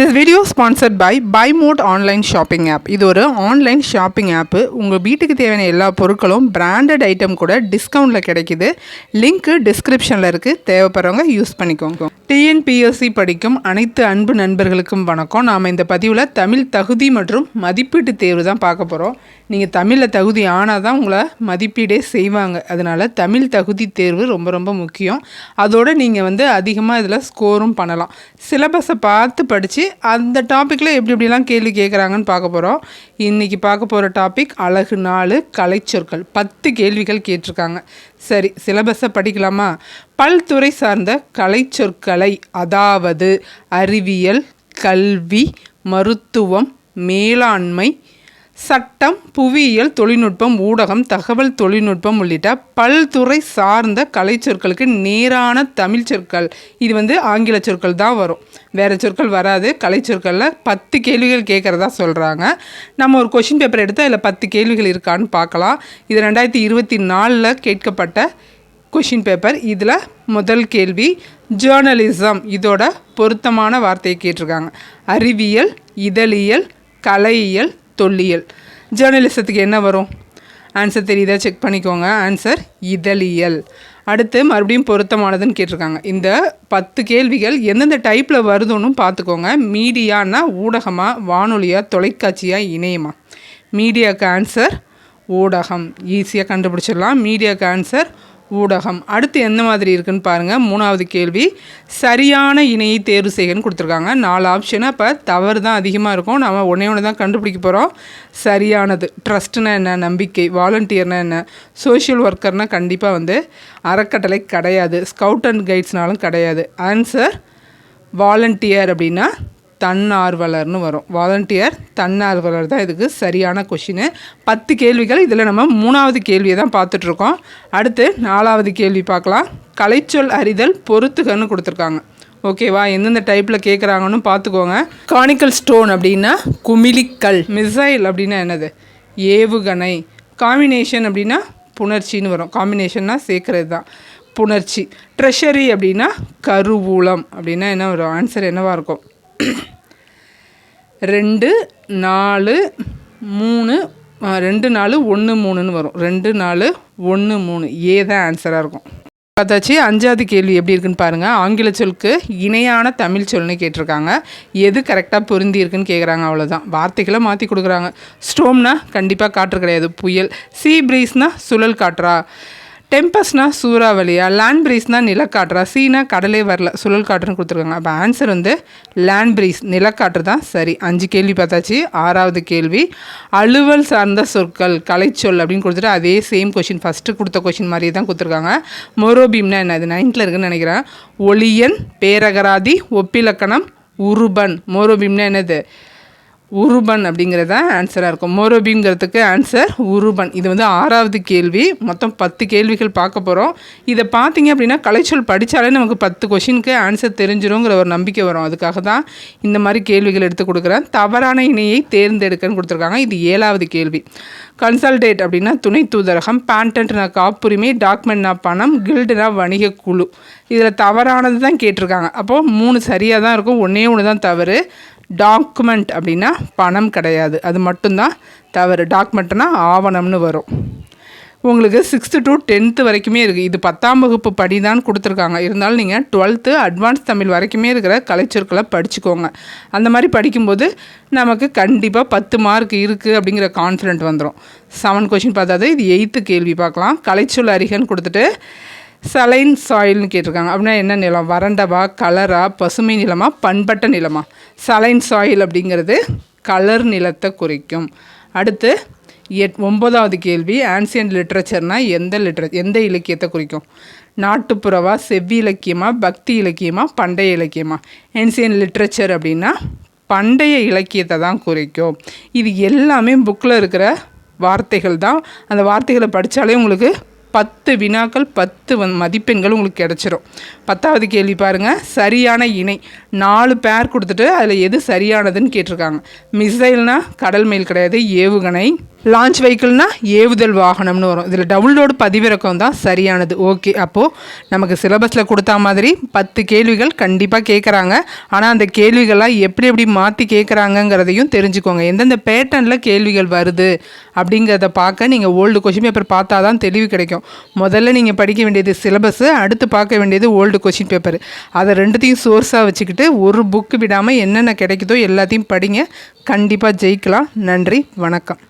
This video sponsored by buy mode online shopping app இது ஒரு online shopping ஆப்பு உங்கள் வீட்டுக்கு தேவையான எல்லா பொருட்களும் பிராண்டட் ஐட்டம் கூட டிஸ்கவுண்ட்டில் கிடைக்குது. லிங்க்கு டிஸ்கிரிப்ஷனில் இருக்குது தேவைப்படுறவங்க யூஸ் பண்ணிக்கோங்க. டிஎன்பிஎஸ்சி படிக்கும் அனைத்து அன்பு நண்பர்களுக்கும் வணக்கம். நாம் இந்த பதிவில் தமிழ் தகுதி மற்றும் மதிப்பீட்டு தேர்வு தான் பார்க்க போகிறோம் நீங்கள் தமிழில் தகுதி ஆனால் தான் உங்களை மதிப்பீடே செய்வாங்க. அதனால் தமிழ் தகுதி தேர்வு ரொம்ப ரொம்ப முக்கியம். அதோடு நீங்கள் வந்து அதிகமாக இதில் ஸ்கோரும் பண்ணலாம். சிலபஸை பார்த்து படித்து அந்த டாப்பிக்கில் எப்படி எப்படிலாம் கேள்வி கேட்குறாங்கன்னு பார்க்க போகிறோம் இன்றைக்கி பார்க்க போகிற டாபிக் அழகு நாலு கலைச்சொற்கள். பத்து கேள்விகள் கேட்டிருக்காங்க. சரி சிலபஸை படிக்கலாமா? பல்துறை சார்ந்த கலைச்சொற்களை அதாவது அறிவியல் கல்வி மருத்துவம் மேலாண்மை சட்டம் புவியியல் தொழில்நுட்பம் ஊடகம் தகவல் தொழில்நுட்பம் உள்ளிட்ட பல்துறை சார்ந்த கலைச்சொற்களுக்கு நேரான தமிழ் சொற்கள். இது வந்து ஆங்கில சொற்கள் தான் வரும். வேறு சொற்கள் வராது. கலை சொற்களில் பத்து கேள்விகள் கேட்குறதா சொல்கிறாங்க நம்ம ஒரு கொஷின் பேப்பர் எடுத்து அதில் பத்து கேள்விகள் இருக்கான்னு பார்க்கலாம். இது ரெண்டாயிரத்தி இருபத்தி நாலில் கேட்கப்பட்ட கொஷின் பேப்பர் இதில் முதல் கேள்வி ஜேர்னலிசம் இதோட பொருத்தமான வார்த்தையை கேட்டிருக்காங்க. அறிவியல் இதழியல் கலையியல் தொல்லியல். ஜேர்னலிசத்துக்கு என்ன வரும்? ஆன்சர் தெரியுதா? செக் பண்ணிக்கோங்க. ஆன்சர் இதழியல். அடுத்து மறுபடியும் பொருத்தமானதுன்னு கேட்டிருக்காங்க. இந்த பத்து கேள்விகள் எந்தெந்த டைப்பில் வருதுன்னு பார்த்துக்கோங்க. மீடியான்னா ஊடகமாக வானொலியாக தொலைக்காட்சியாக இணையமா? மீடியாவுக்கு ஆன்சர் ஊடகம். ஈஸியாக கண்டுபிடிச்சிடலாம். மீடியாவுக்கு ஆன்சர் ஊடகம். அடுத்து எந்த மாதிரி இருக்குன்னு பாருங்கள் மூணாவது கேள்வி. சரியான இணையை தேர்வு செய்யன்னு கொடுத்துருக்காங்க. நாலு ஆப்ஷன் அப்போ தவறு தான் அதிகமாக இருக்கும். நம்ம ஒன்றே ஒன்று தான் கண்டுபிடிக்க போகிறோம் சரியானது. ட்ரஸ்ட்னா என்ன? நம்பிக்கை. வாலண்டியர்னா என்ன? சோஷியல் ஒர்க்கர்னால் கண்டிப்பாக வந்து அறக்கட்டளை கிடையாது. ஸ்கவுட் அண்ட் கைட்ஸ்னாலும் கிடையாது. ஆன்சர் வாலண்டியர் அப்படின்னா தன்னார்வலர்னு வரும். வாலண்டியர் தன்னார்வலர் தான் இதுக்கு சரியான கொஷின் பத்து கேள்விகள். இதில் நம்ம மூணாவது கேள்வியை தான் பார்த்துட்ருக்கோம். அடுத்து நாலாவது கேள்வி பார்க்கலாம். கலைச்சொல் அறிதல் பொறுத்துகன்னு கொடுத்துருக்காங்க. ஓகேவா எந்தெந்த டைப்பில் கேட்குறாங்கன்னு பார்த்துக்கோங்க. கானிக்கல் ஸ்டோன் அப்படின்னா குமிழிக்கல். மிசைல் அப்படின்னா என்னது? ஏவுகணை. காம்பினேஷன் அப்படின்னா புணர்ச்சின்னு வரும். காம்பினேஷன்னா சேர்க்குறது தான். புணர்ச்சி. ட்ரெஷரி அப்படின்னா கருவூலம். அப்படின்னா என்ன வரும்? ஆன்சர் என்னவாக இருக்கும்? ரெண்டு நாலு மூணு ரெண்டு நாலு ஒன்று மூணுன்னு வரும். ரெண்டு நாலு ஒன்று மூணு. ஏ தான் ஆன்சராக இருக்கும். பார்த்தாச்சு அஞ்சாவது கேள்வி எப்படி இருக்குன்னு பாருங்கள் ஆங்கில சொல்க்கு இணையான தமிழ் சொல்னு கேட்டிருக்காங்க. எது கரெக்டாக பொருந்தி இருக்குன்னு கேட்குறாங்க அவ்வளோதான் வார்த்தைகளை மாற்றி கொடுக்குறாங்க. ஸ்டோம்னா கண்டிப்பாக காற்று கிடையாது புயல். சீ ப்ரீஸ்னால் சுழல் காற்றா? டெம்பஸ்னா சூறாவளியா? லேண்ட் பிரீஸ்னால் நிலக்காற்றா? சீனா கடலே வரல. சுழல் காற்றுன்னு கொடுத்துருக்காங்க. அப்போ ஆன்சர் வந்து லேண்ட் ப்ரீஸ். நிலக்காற்று தான் சரி. அஞ்சு கேள்வி பார்த்தாச்சு. ஆறாவது கேள்வி அலுவல் சார்ந்த சொற்கள் கலைச்சொல் அப்படின்னு கொடுத்துட்டு அதே சேம் கொஷின் ஃபஸ்ட்டு கொடுத்த கொஷின் மாதிரியே தான் கொடுத்துருக்காங்க. மொரோபீம்னா என்ன? இது நைன்த்தில் இருக்குன்னு நினைக்கிறேன். ஒளியன் பேரகராதி ஒப்பிலக்கணம் உருபன். மோரோபீம்னா என்னது? உருபன் அப்படிங்கிறத ஆன்சராக இருக்கும். மோரோபிங்கிறதுக்கு ஆன்சர் உருபன். இது வந்து ஆறாவது கேள்வி. மொத்தம் பத்து கேள்விகள் பார்க்க போகிறோம் இதை பார்த்தீங்க அப்படின்னா கலைச்சொல் படித்தாலே நமக்கு பத்து கொஷினுக்கு ஆன்சர் தெரிஞ்சிருங்கிற ஒரு நம்பிக்கை வரும். அதுக்காக தான் இந்த மாதிரி கேள்விகள் எடுத்து கொடுக்குறேன். தவறான இணையை தேர்ந்தெடுக்கன்னு கொடுத்துருக்காங்க. இது ஏழாவது கேள்வி. கன்சல்டேட் அப்படின்னா துணை தூதரகம் பேண்டன்ட்னா காப்புரிமை டாக்குமெண்ட்னா பணம் கில்டுனா வணிக குழு. இதில் தவறானது தான் கேட்டிருக்காங்க. அப்போது மூணு சரியாக தான் இருக்கும். ஒன்றே ஒன்று தான் தவறு. டாக்குமெண்ட் அப்படின்னா பணம் கிடையாது. அது மட்டும்தான் தவறு. டாக்குமெண்ட்னா ஆவணம்னு வரும். உங்களுக்கு சிக்ஸ்த்து டு டென்த்து வரைக்குமே இருக்குது இது பத்தாம் வகுப்பு படி தான் கொடுத்துருக்காங்க. இருந்தாலும் நீங்கள் டுவெல்த்து அட்வான்ஸ் தமிழ் வரைக்குமே இருக்கிற கலைச்சொற்களை படிச்சுக்கோங்க. அந்த மாதிரி படிக்கும்போது நமக்கு கண்டிப்பாக பத்து மார்க் இருக்குது அப்படிங்கிற கான்ஃபிடென்ட் வந்துடும் செவன் கொஷின் பார்த்தாது இது எயித்து கேள்வி பார்க்கலாம். கலைச்சொல் அறிகன்னு கொடுத்துட்டு சலைன் சாயில்னு கேட்டிருக்காங்க. அப்படின்னா என்ன நிலம்? வறண்டவா கலரா பசுமை நிலமா பண்பட்ட நிலமா? சலைன் சாயில் அப்படிங்கிறது கலர் நிலத்தை குறிக்கும். அடுத்து எட் ஒம்பதாவது கேள்வி ஆன்சியன்ட் லிட்ரேச்சர்னால் எந்த லிட்ர எந்த இலக்கியத்தை குறிக்கும்? நாட்டுப்புறவா செவ்வி இலக்கியமா பக்தி இலக்கியமா பண்டைய இலக்கியமா? ஆன்சியன் லிட்ரேச்சர் அப்படின்னா பண்டைய இலக்கியத்தை தான் குறிக்கும். இது எல்லாமே புக்கில் இருக்கிற வார்த்தைகள் தான். அந்த வார்த்தைகளை படித்தாலே உங்களுக்கு பத்து வினாக்கள் பத்து வந் மதிப்பெண்கள் உங்களுக்கு கிடச்சிரும். பத்தாவது கேள்வி பாருங்கள் சரியான இணை. நாலு பேர் கொடுத்துட்டு அதில் எது சரியானதுன்னு கேட்டிருக்காங்க. மிசைல்னால் கடல் மெயில் கிடையாது ஏவுகணை. லான்ச் வெஹிக்கிள்னால் ஏவுதல் வாகனம்னு வரும். இதில் டவுன்லோடு பதிவிறக்கம் தான் சரியானது. ஓகே அப்போது நமக்கு சிலபஸில் கொடுத்தா மாதிரி பத்து கேள்விகள் கண்டிப்பாக கேட்குறாங்க ஆனால் அந்த கேள்விகளாக எப்படி எப்படி மாற்றி கேட்குறாங்கங்கிறதையும் தெரிஞ்சுக்கோங்க. எந்தெந்த பேட்டர்னில் கேள்விகள் வருது அப்படிங்கிறத பார்க்க நீங்கள் ஓல்டு கொஷின் பேப்பர் பார்த்தா தான் தெளிவு கிடைக்கும். முதல்ல நீங்கள் படிக்க வேண்டியது சிலபஸ்ஸு அடுத்து பார்க்க வேண்டியது ஓல்டு கொஷின் பேப்பர் அதை ரெண்டுத்தையும் சோர்ஸாக வச்சுக்கிட்டு ஒரு புக்கு விடாமல் என்னென்ன கிடைக்குதோ எல்லாத்தையும் படிங்க. கண்டிப்பாக ஜெயிக்கலாம். நன்றி வணக்கம்.